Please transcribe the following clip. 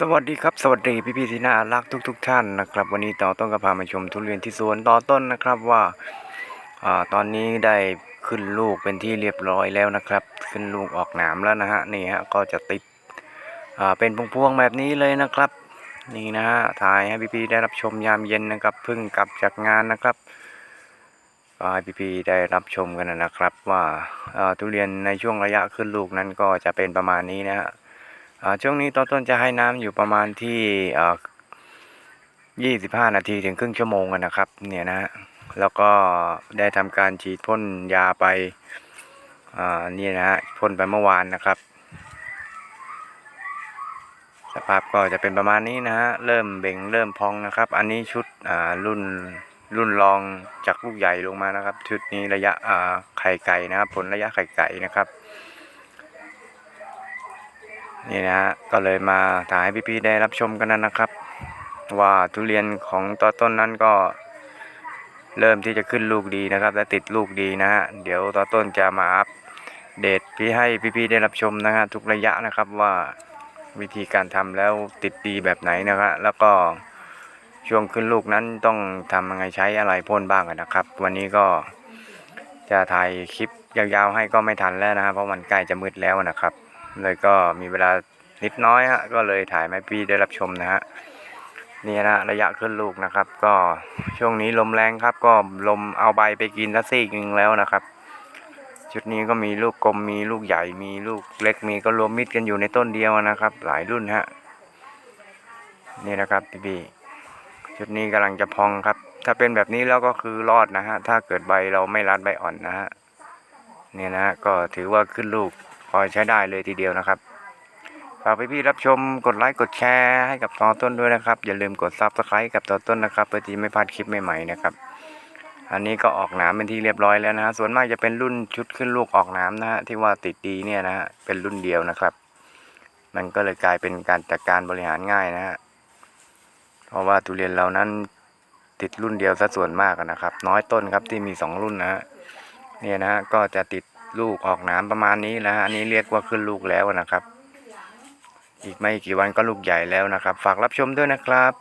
สวัสดีครับ สวัสดีพี่พี่ที่น่ารักทุกทุกท่านนะครับ วันนี้ต่อต้นก็พามาชมทุเรียนที่สวนต่อต้นนะครับว่าอ่าตอนนี้ได้ขึ้นลูกเป็นที่เรียบร้อยแล้วนะครับ ขึ้นลูกออกหนามแล้วนะฮะนี่ฮะก็จะติดอ่าเป็นพวงๆแบบนี้เลยนะครับ นี่นะฮะถ่ายให้พี่พี่ได้รับชมยามเย็นนะครับเพิ่งกลับจากงานนะครับก็ให้พี่พี่ๆได้รับชมกันนะครับ ว่าทุเรียนในช่วงระยะขึ้นลูกนั้นก็จะเป็นประมาณนี้นะฮะ ช่วงนี้ต้นต้นจะให้น้ำอยู่ประมาณที่ 25 นาทีถึงครึ่งชั่วโมงนะครับเนี่ยนะฮะแล้วก็ได้ทำการฉีดพ่นยาไปอ่านี่นะฮะพ่นไปเมื่อวานนะครับ สภาพก็จะเป็นประมาณนี้นะฮะเริ่มเบ่งเริ่มพองนะครับ อันนี้ชุดอ่ารุ่นรุ่นรองจากลูกใหญ่ลงมานะครับ ชุดนี้ระยะอ่าไข่ไก่นะครับ ผลระยะไข่ไก่นะครับ นี่นะฮะก็เลยมาถ่ายให้พี่ๆได้รับชมกันนะครับ ว่าทุเรียนของต่อต้นนั้นก็เริ่มที่จะขึ้นลูกดีนะครับ และติดลูกดีนะฮะเดี๋ยวต่อต้นจะมาอัปเดตพี่ให้พี่ๆได้รับชมนะฮะทุกระยะนะครับว่าวิธีการทำแล้วติดดีแบบไหนนะครับแล้วก็ช่วงขึ้นลูกนั้นต้องทำยังไงใช้อะไรพ่นบ้างนนะครับ วันนี้ก็จะถ่ายคลิปยาวๆให้ก็ไม่ทันแล้วนะครับเพราะมันใกล้จะมืดแล้วนะครับ เลยก็มีเวลานิดน้อยฮะก็เลยถ่ายมาให้พี่ได้รับชมนะฮะนี่นะระยะขึ้นลูกนะครับ ก็ช่วงนี้ลมแรงครับ ก็ลมเอาใบไปกินละซีกหนึงแล้วนะครับ ชุดนี้ก็มีลูกกลมมีลูกใหญ่มีลูกเล็กมีก็รวมมิดกันอยู่ในต้นเดียวนะครับ หลายรุ่นฮะนี่นะครับพี่พี่ชุดนี้กำลังจะพองครับ ถ้าเป็นแบบนี้แล้วก็คือรอดนะฮะถ้าเกิดใบเราไม่รัดใบอ่อนนะฮะเนี่ยนะฮะก็ถือว่าขึ้นลูก พอใช้ได้เลยทีเดียวนะครับฝากพี่ๆรับชมกดไลค์กดแชร์ให้กับต่อต้นด้วยนะครับ อย่าลืมกดซับสไครต์กับต่อต้นนะครับเพื่อที่ไม่พลาดคลิปใหม่ๆนะครับ อันนี้ก็ออกหนามเป็นที่เรียบร้อยแล้วนะฮะส่วนมากจะเป็นรุ่นชุดขึ้นลูกออกหนามนะฮะที่ว่าติดดีเนี่ยนะฮะเป็นรุ่นเดียวนะครับ มันก็เลยกลายเป็นการจัดการบริหารง่ายนะฮะเพราะว่าทุเรียนเรานั้นติดรุ่นเดียวซะส่วนมากนะครับ น้อยต้นครับที่มีสองรุ่นนะฮะเนี่ยนะฮะก็จะติด ลูกออกหนามประมาณนี้นะฮะอันนี้เรียกว่าขึ้นลูกแล้วนะครับ อีกไม่กี่วันก็ลูกใหญ่แล้วนะครับ ฝากรับชมด้วยนะครับ